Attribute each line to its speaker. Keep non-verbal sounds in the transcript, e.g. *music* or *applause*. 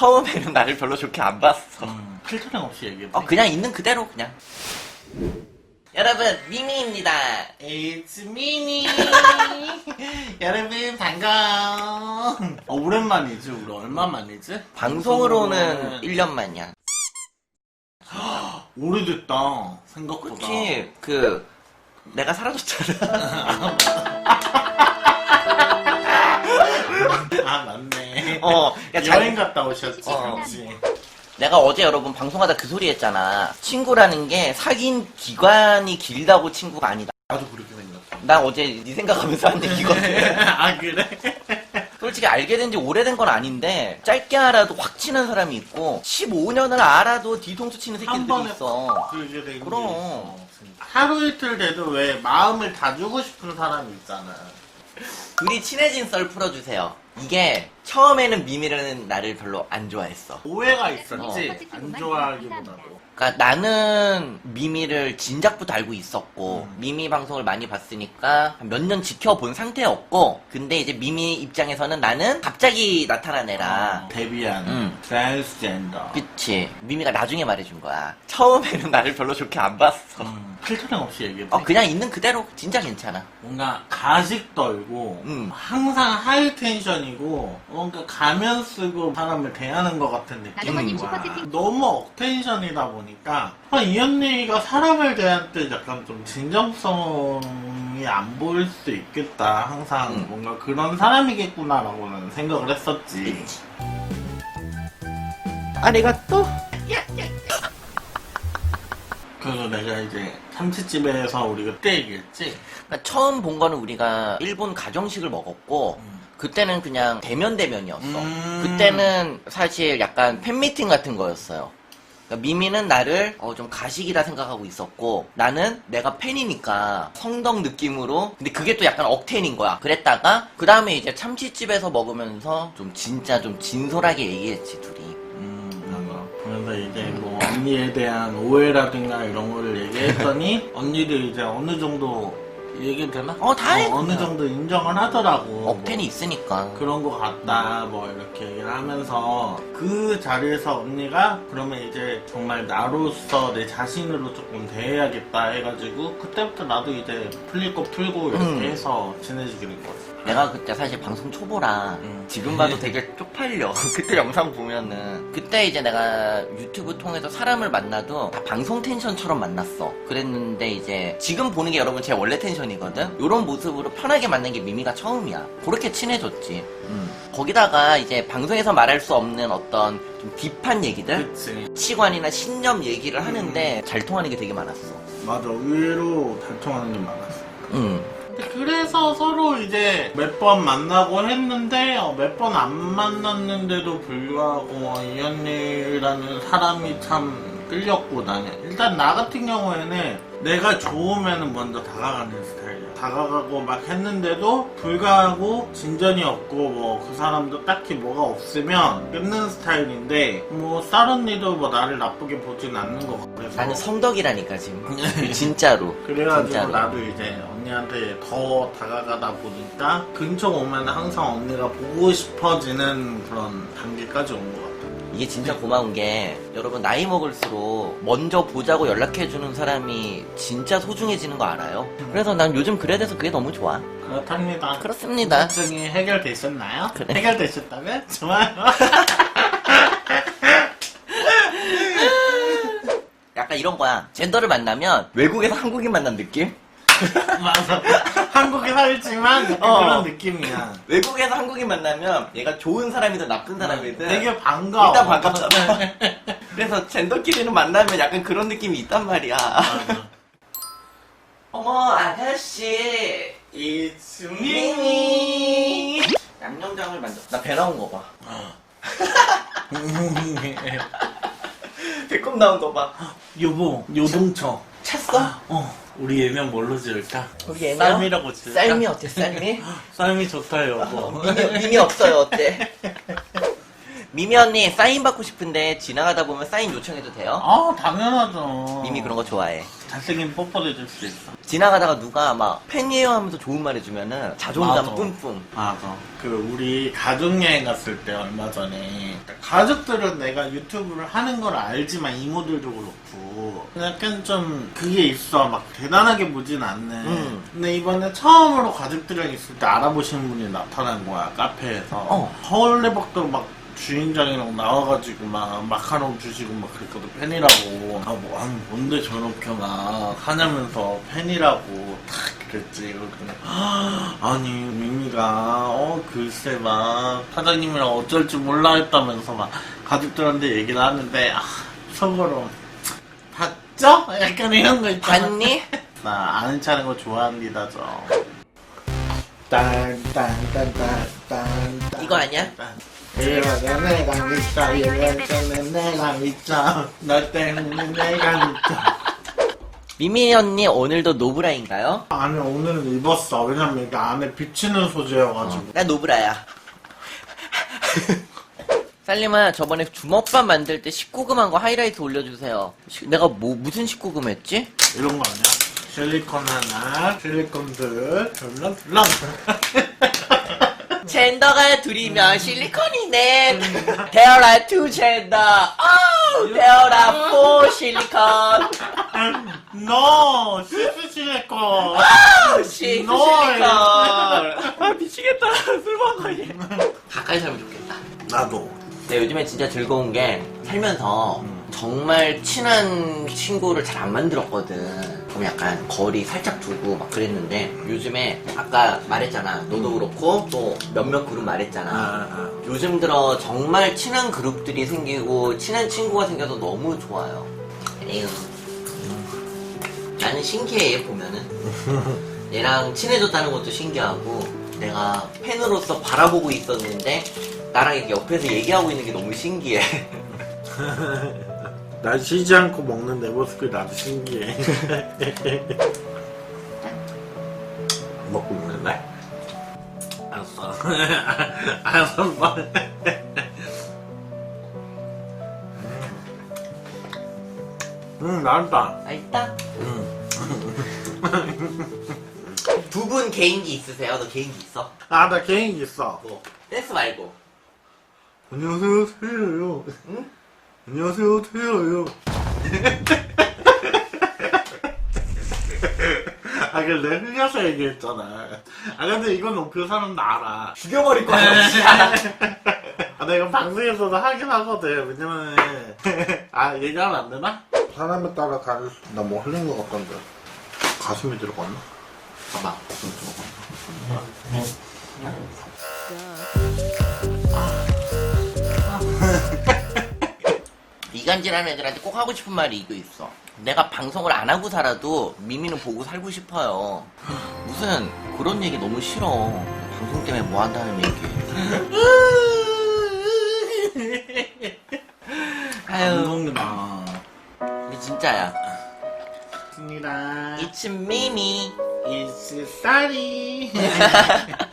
Speaker 1: 처음에는 나를 별로 좋게 안 봤어.
Speaker 2: 음, 필터링 없이 얘기해.
Speaker 1: 어, 그냥 있는 그대로 그냥. 여러분, 미미입니다.
Speaker 2: It's 미니. *laughs* 여러분 반가워. 어, 오랜만이지 우리 얼마 만이지?
Speaker 1: 방송으로는 1년 만이야. *gasps*
Speaker 2: 오래됐다 생각보다.
Speaker 1: 그치, 그, 내가 사라졌잖아. *laughs*
Speaker 2: 아 맞네. *laughs*
Speaker 1: 어, 야, 자-
Speaker 2: 여행 갔다 오셨지.
Speaker 1: 어.
Speaker 2: 그치?
Speaker 1: 내가 어제 여러분 방송하다 그 소리 했잖아. 친구라는 게 사귄 기간이 길다고 친구가 아니다.
Speaker 2: 나도 그렇게 생각해.
Speaker 1: 나 어제 네 생각하면서 한 얘기거든. *laughs*
Speaker 2: 아 그래?
Speaker 1: 솔직히 알게 된 지 오래된 건 아닌데 짧게 알아도 확 치는 사람이 있고 15년을 알아도 뒤통수 치는
Speaker 2: 한
Speaker 1: 새끼들이
Speaker 2: 번에
Speaker 1: 있어.
Speaker 2: 그게 되게
Speaker 1: 그럼.
Speaker 2: 있어. 하루 이틀 돼도 왜 마음을 다 주고 싶은 사람이 있잖아.
Speaker 1: 둘이 친해진 썰 풀어주세요. 이게 처음에는 미미는 나를 별로 안 좋아했어.
Speaker 2: 오해가 있었지.
Speaker 3: 어.
Speaker 2: 안 좋아하기보다도.
Speaker 1: 그러니까 나는 미미를 진작부터 알고 있었고
Speaker 2: 음.
Speaker 1: 미미 방송을 많이 봤으니까 몇 년 지켜본 상태였고 근데 이제 미미 입장에서는 나는 갑자기 나타난 애라
Speaker 2: 어, 데뷔한
Speaker 1: 음.
Speaker 2: 트랜스젠더.
Speaker 1: 그치 미미가 나중에 말해준 거야 처음에는 나를 별로 좋게 안 봤어
Speaker 2: 음, 필터링 없이 얘기해.
Speaker 1: 어 그냥 있는 그대로 진짜 괜찮아
Speaker 2: 뭔가 가식 떨고
Speaker 1: 음.
Speaker 2: 항상 하이 텐션이고 뭔가 가면 쓰고 사람을 대하는 것 같은 느낌인 거야. 너무 억텐션이다 보니까 아, 이 언니가 사람을 대할 때 약간 좀 진정성이 안 보일 수도 있겠다. 항상
Speaker 1: 음.
Speaker 2: 뭔가 그런 사람이겠구나라고는 생각을 했었지.
Speaker 1: 그치 아리가또
Speaker 2: 그래서 내가 이제 참치집에서 우리 그때 얘기했지.
Speaker 1: 그러니까 처음 본 거는 우리가 일본 가정식을 먹었고
Speaker 2: 음.
Speaker 1: 그때는 그냥 대면 대면이었어.
Speaker 2: 음.
Speaker 1: 그때는 사실 약간 팬미팅 같은 거였어요. 그러니까 미미는 나를 어, 좀 가식이라 생각하고 있었고 나는 내가 팬이니까 성덕 느낌으로 근데 그게 또 약간 억텐인 거야. 그랬다가 그 다음에 이제 참치집에서 먹으면서 좀 진짜 좀 진솔하게 얘기했지 둘이.
Speaker 2: 음. 그래서 이제 뭐 언니에 대한 오해라든가 이런 거를 얘기했더니 *laughs* 언니도 이제 어느 정도 얘기 되나?
Speaker 1: 어, 다 해,
Speaker 2: 어느
Speaker 1: 그냥.
Speaker 2: 정도 인정을 하더라고.
Speaker 1: 억텐이
Speaker 2: 뭐
Speaker 1: 있으니까.
Speaker 2: 그런 거 같다, 뭐 이렇게 얘기를 하면서 그 자리에서 언니가 그러면 이제 정말 나로서 내 자신으로 조금 대해야겠다 해가지고 그때부터 나도 이제 풀릴 거 풀고 이렇게
Speaker 1: 음.
Speaker 2: 해서 친해지게 된 거지.
Speaker 1: 내가 그때 사실 방송 초보라
Speaker 2: 음.
Speaker 1: 지금 봐도 되게 *laughs* 쪽팔려 *laughs* 그때 영상 보면은 그때 이제 내가 유튜브 통해서 사람을 만나도 다 방송 텐션처럼 만났어 그랬는데 이제 지금 보는 게 여러분 제 원래 텐션이거든 요런 모습으로 편하게 만난 게 미미가 처음이야 그렇게 친해졌지 음. 거기다가 이제 방송에서 말할 수 없는 어떤 좀 딥한 얘기들
Speaker 2: 그치.
Speaker 1: 치관이나 신념 얘기를 하는데 잘 통하는 게 되게 많았어
Speaker 2: 맞아. 의외로 잘 통하는 게 많았어.
Speaker 1: 음.
Speaker 2: 근데 그래서 서로 이제 몇 번 만나고 했는데 어, 몇번 안 만났는데도 불구하고 어, 이 언니라는 사람이 참 끌렸고 나는 일단 나 같은 경우에는 내가 좋으면 먼저 다가가는 스타일이야 다가가고 막 했는데도 불구하고 진전이 없고 뭐 그 사람도 딱히 뭐가 없으면 끊는 스타일인데 뭐 쌀언니도 뭐 나를 나쁘게 보진 않는 것 같고 그래서
Speaker 1: 나는 성덕이라니까 지금 *laughs* 진짜로
Speaker 2: 그래가지고
Speaker 1: 진짜로.
Speaker 2: 나도 이제 언니한테 더 다가가다 보니까 근처 오면 항상 언니가 보고 싶어지는 그런 단계까지 온 것 같아.
Speaker 1: 이게 진짜 고마운 게 여러분 나이 먹을수록 먼저 보자고 연락해주는 사람이 진짜 소중해지는 거 알아요? 그래서 난 요즘 글에 대해서 그게 너무 좋아.
Speaker 2: 그렇답니다.
Speaker 1: 그렇습니다.
Speaker 2: 걱정이 해결되셨나요?
Speaker 1: 그래.
Speaker 2: 해결되셨다면 좋아요. *laughs*
Speaker 1: 약간 이런 거야. 젠더를 만나면 외국에서 한국인 만난 느낌? *laughs*
Speaker 2: 맞아. 한국에 살지만 약간
Speaker 1: 어.
Speaker 2: 그런 느낌이야.
Speaker 1: 외국에서 한국인 만나면 얘가 좋은 사람이든 나쁜 사람이든
Speaker 2: 되게 반가워.
Speaker 1: 일단 반갑잖아. *laughs* 그래서 젠더끼리는 만나면 약간 그런 느낌이 있단 말이야. *laughs* 어머 아가씨
Speaker 2: It's
Speaker 1: 양념장을 만져. 나 배 나온 거 봐. *laughs* 배꼽 나온 거 봐. *gasps*
Speaker 2: 여보, 요동쳐.
Speaker 1: 찼어?
Speaker 2: 어, 우리 예명 뭘로 지을까?
Speaker 1: 우리 애명?
Speaker 2: 쌀미라고 지을까?
Speaker 1: 쌀미 어때 쌀미?
Speaker 2: 쌀미 *laughs* 좋다, 여보.
Speaker 1: 미미, 미미 없어요 어때? *laughs* 미미 언니 사인 받고 싶은데 지나가다 보면 사인 요청해도 돼요?
Speaker 2: 아, 당연하죠.
Speaker 1: 미미 그런 거 좋아해.
Speaker 2: 잘생긴 뽀뽀 해줄 수 있어.
Speaker 1: 지나가다가 누가 막 팬이에요 하면서 좋은 말 해주면은 자존감. 뿜뿜.
Speaker 2: 맞아. 그 우리 가족 여행 갔을 때 얼마 전에 가족들은 내가 유튜브를 하는 걸 알지만 이모들도 그렇고 약간 좀 그게 있어 막 대단하게 보진 않네.
Speaker 1: 음.
Speaker 2: 근데 이번에 처음으로 가족들이랑 있을 때 알아보시는 분이 나타난 거야 카페에서.
Speaker 1: 어.
Speaker 2: 허울레벅도 막 주인장이랑 나와가지고 막 마카롱 주시고 막 그랬거든 팬이라고 아 뭐, 아니 뭔데 저렇게 막 하냐면서 팬이라고 탁 그랬지 그랬더니 아니 미미가 어 글쎄 막 사장님이랑 어쩔 줄 몰라 했다면서 막 가족들한테 얘기를 하는데 아 속으로 봤죠? 약간 이런 거 있잖아
Speaker 1: 봤니? *laughs*
Speaker 2: 나 아는 차는 거 좋아합니다 저 딴 딴 딴 딴 딴 딴
Speaker 1: 이거 아니야?
Speaker 2: 이러다 내가 미쳐 이러서는 내가 미쳐 너 때문에 내가 미쳐
Speaker 1: 미미 언니 오늘도 노브라인가요?
Speaker 2: 아니 오늘은 입었어 왜냐면 이게 안에 비치는 소재여가지고
Speaker 1: 나 노브라야. 살림아 저번에 주먹밥 만들 때 19금 한 거 하이라이트 올려주세요. 시- 내가 뭐 무슨 19금 했지?
Speaker 2: 이런 거 아니야? 실리콘 하나 실리콘 둘 둘렁둘렁
Speaker 1: 젠더가 둘이면 실리콘이네. *laughs* There are two gender. Oh, there are four silicon.
Speaker 2: 노 시스 실리콘
Speaker 1: Oh, shit,
Speaker 2: No.
Speaker 1: 실리콘. *laughs* 아 미치겠다. 술 먹어야지. 가까이 살면 좋겠다.
Speaker 2: 나도
Speaker 1: 근데 요즘에 진짜 즐거운 게 살면서 정말 친한 친구를 잘 안 만들었거든. 그럼 약간 거리 살짝 두고 막 그랬는데 요즘에 아까 말했잖아. 너도 그렇고 또 몇몇 그룹 말했잖아.
Speaker 2: 아,
Speaker 1: 요즘 들어 정말 친한 그룹들이 생기고 친한 친구가 생겨서 너무 좋아요. 에휴. 나는 신기해 얘 보면은 *laughs* 얘랑 친해졌다는 것도 신기하고 내가 팬으로서 바라보고 있었는데 나랑 이렇게 옆에서 얘기하고 있는 게 너무 신기해. *laughs*
Speaker 2: 난 쉬지 않고 먹는 내 모습이 나도 신기해 *laughs* 먹고 있는데? 알았어 *laughs* 알았어 뭐. 음 맛있다
Speaker 1: 맛있다.
Speaker 2: 음. *laughs*
Speaker 1: 두분 개인기 있으세요? 너 개인기 있어?
Speaker 2: 아 나 개인기 있어
Speaker 1: 뭐 댄스 말고.
Speaker 2: 안녕하세요 태요요
Speaker 1: 응?
Speaker 2: 안녕하세요 태요요 *laughs* 아 그래 내가 흘려서 얘기했잖아 아 근데 이건 그 사람도 알아
Speaker 1: 죽여버릴 거야. 진짜. *laughs*
Speaker 2: 아, 나 이거 방송에서도 하긴 하거든. 왜냐면, 아, 얘기하면 안 되나? 사람에 따라 다를 수, 나뭐 흘린 것 같던데. 가슴이 들어갔나?
Speaker 1: 봐봐. 이간질하는 애들한테 꼭 하고 싶은 말이 이거 있어. 내가 방송을 안 하고 살아도 미미는 보고 살고 싶어요. 무슨 그런 얘기 너무 싫어. 방송 때문에 뭐 한다는 얘기. *laughs* 아유,
Speaker 2: 감동이다.
Speaker 1: 근데 진짜야.
Speaker 2: 좋습니다.
Speaker 1: It's 미미.
Speaker 2: It's 쌀이. *laughs*